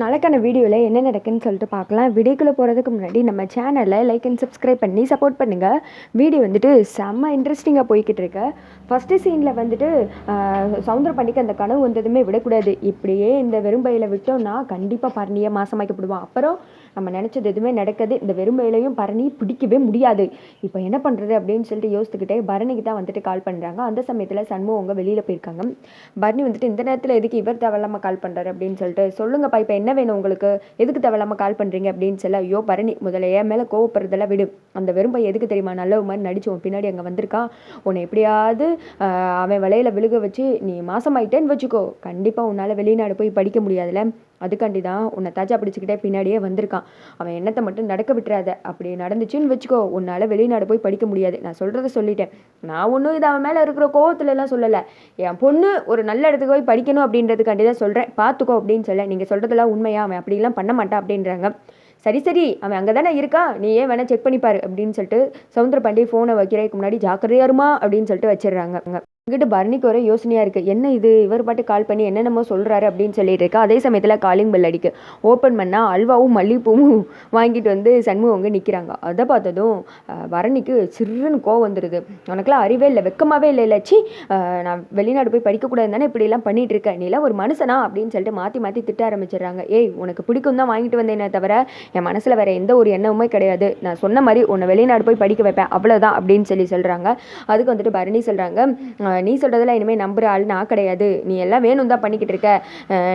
நாளைக்கான வீடியோவில் என்ன நடக்குன்னு சொல்லிட்டு பார்க்கலாம். வீடியோக்குள்ளே போகிறதுக்கு முன்னாடி நம்ம சேனலை லைக் அண்ட் சப்ஸ்கிரைப் பண்ணி சப்போர்ட் பண்ணுங்கள் வீடியோ வந்துட்டு செம்ம இன்ட்ரெஸ்டிங்காக போய்கிட்டு இருக்கு. ஃபஸ்ட்டு சீனில் வந்துட்டு சவுந்தர பண்ணிக்கு அந்த கனவு வந்ததுமே விடக்கூடாது. இப்படியே இந்த வெறும்பையில் விட்டோம்னா கண்டிப்பாக பரணியை மாசமாக்கப்படுவோம் அப்புறம் நம்ம நினச்சது எதுவுமே நடக்குது. இந்த வெறும்பையிலையும் பரணி பிடிக்கவே முடியாது. இப்போ என்ன பண்ணுறது அப்படின்னு சொல்லிட்டு யோசித்துக்கிட்டே பரணிக்கு தான் வந்துட்டு கால் பண்ணுறாங்க அந்த சமயத்தில் சண்முகம் அவங்க வெளியில் போயிருக்காங்க. பரணி வந்துட்டு இந்த நேரத்தில் எதுக்கு இவர் தேவையில்லாமல் கால் பண்ணுறாரு அப்படின்னு சொல்லிட்டு சொல்லுங்கப்பா இப்போ என்ன வேணும் உங்களுக்கு? எதுக்கு தேவையில்லாமல் கால் பண்ணுறீங்க அப்படின்னு சொல்ல ஐயோ பரணி முதல்ல என் மேலே கோவப்படுறதெல்லாம் விடு. அந்த வெறும்பை எதுக்கு தெரியுமா? நல்ல மாதிரி நடிச்சு பின்னாடி அங்கே வந்திருக்கான் உன்னை எப்படியாவது அவன் வலையில விழுக வச்சு நீ மாசமாயிட்டேன்னு வச்சுக்கோ. கண்டிப்பாக உன்னால் வெளிநாடு போய் படிக்க முடியாதுல்ல. அதுக்காண்டி தான் உன்னை தாஜா பிடிச்சிக்கிட்டே பின்னாடியே வந்திருக்கான். அவன் எண்ணத்தை மட்டும் நடக்க விட்டுறாத. அப்படி நடந்துச்சுன்னு வச்சுக்கோ உன்னால் வெளிநாடு போய் படிக்க முடியாது. நான் சொல்கிறத சொல்லிட்டேன். நான் ஒன்றும் இது அவன் மேலே இருக்கிற கோவத்துலலாம் சொல்லலை. என் பொண்ணு ஒரு நல்ல இடத்துக்கு போய் படிக்கணும் அப்படின்றதுக்காண்டி தான் சொல்கிறேன் பார்த்துக்கோ அப்படின்னு சொல்ல நீங்கள் சொல்கிறதெல்லாம் உண்மையா? அவன் அப்படிலாம் பண்ண மாட்டான் அப்படின்றாங்க. சரி சரி அவன் அங்கே தானே இருக்கா? நீ ஏன் வேணால் செக் பண்ணி பாரு அப்படின்னு சொல்லிட்டு சவுந்தர பாண்டி ஃபோனை வைக்கிறதுக்கு முன்னாடி ஜாக்கிரதையா இருமா? அப்படின்னு சொல்லிட்டு வச்சிடுறாங்க. இங்கிட்டு பரணிக்கு ஒரே யோசனையாக இருக்குது என்ன இது? இவர் பாட்டு கால் பண்ணி என்னென்னமோ சொல்கிறாரு அப்படின்னு சொல்லிட்டு இருக்கா. அதே சமயத்தில் காலிங் பெல் அடிக்கு. ஓப்பன் பண்ணால் அல்வாவும் மல்லிகைப்பூவும் வாங்கிட்டு வந்து சண்முகங்க நிற்கிறாங்க அதை பார்த்ததும் பரணிக்கு சிறுன்னு கோவம் வந்துடுது உனக்குலாம் அறிவே இல்லை வெக்கமாகவே இல்லை இல்லை சி நான் வெளிநாடு போய் படிக்கக்கூடாது தானே இப்படிலாம் பண்ணிட்டு இருக்கேன் நீலாம் ஒரு மனுஷனா அப்படின்னு சொல்லிட்டு மாற்றி மாற்றி திட்ட ஆரம்பிச்சிடுறாங்க. ஏய் உனக்கு பிடிக்கும் தான் வாங்கிட்டு வந்தேனே தவிர என் மனசில் வேற எந்த ஒரு எண்ணமுமே கிடையாது. நான் சொன்ன மாதிரி உன்னை வெளிநாடு போய் படிக்க வைப்பேன் அவ்வளோதான் அப்படின்னு சொல்லி சொல்கிறாங்க அதுக்கு வந்துட்டு பரணி சொல்கிறாங்க நீ சொல்கிறதெல்லாம் இனிமேல் நம்புகிற ஆள் நான் கிடையாது. நீ எல்லாம் வேணும் தான் பண்ணிக்கிட்டு இருக்க.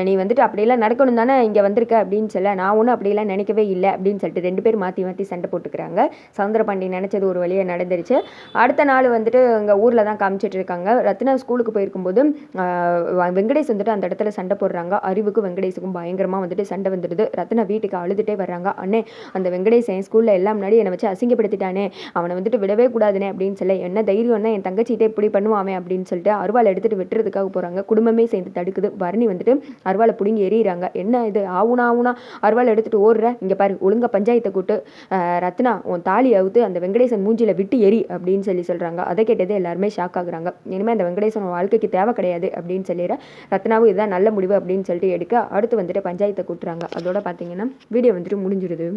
நீ வந்துட்டு அப்படியெல்லாம் நடக்கணும் தானே இங்கே வந்திருக்க அப்படின்னு சொல்ல நான் ஒன்றும் அப்படியெல்லாம் நினைக்கவே இல்லை அப்படின்னு சொல்லிட்டு ரெண்டு பேர் மாற்றி மாற்றி சண்டை போட்டுக்கிறாங்க. சவுந்தரபாண்டி நினச்சது ஒரு வழியாக நடந்துருச்சு. அடுத்த நாள் வந்துட்டு அங்கே ஊரில் தான் காமிச்சிட்டு இருக்காங்க. ரத்னா ஸ்கூலுக்கு போயிருக்கும்போது வெங்கடேஷ் வந்துட்டு அந்த இடத்துல சண்டை போடுறாங்க. அறிவுக்கும் வெங்கடேஷுக்கும் பயங்கரமாக வந்துட்டு சண்டை வந்துடுது. ரத்னா வீட்டுக்கு அழுதுகிட்டே வர்றாங்க. அண்ணே அந்த வெங்கடேஷ் என் ஸ்கூலில் எல்லாம் முன்னாடி என்னை வச்சு அசிங்கப்படுத்திட்டானே. அவனை வந்துட்டு விடவே கூடாதுனே அப்படின்னு சொல்ல என்ன தைரியம்னா என் தங்கச்சிகிட்டே இப்படி பண்ணுவான் அவன் அப்படின்னு சொல்லிட்டு அருவாள் எடுத்துட்டு வெட்டுறதுக்காக போகிறாங்க குடும்பமே சேர்ந்து தடுக்குது. பரணி வந்துட்டு அருவாளை பிடிங்கி எறிகிறாங்க என்ன இது? ஆவுனா ஆவுனா? அருவாள் எடுத்துட்டு ஓடுற? இங்கே பாரு ஒழுங்கா பஞ்சாயத்தை கூட்டு ரத்னா உன் தாலி அவுத்து அந்த வெங்கடேசன் மூஞ்சில விட்டு எரி அப்படின்னு சொல்லி சொல்கிறாங்க அதை கேட்டதே எல்லாருமே ஷாக் ஆகுறாங்க. இனிமேல் அந்த வெங்கடேசன் வாழ்க்கைக்கு தேவை கிடையாது அப்படின்னு சொல்லிடுற ரத்னாவும் இதுதான் நல்ல முடிவு அப்படின்னு சொல்லிட்டு எடுக்க அடுத்து வந்துட்டு பஞ்சாயத்தை கூட்டுறாங்க. அதோட பார்த்தீங்கன்னா வீடியோ வந்துட்டு முடிஞ்சிடுது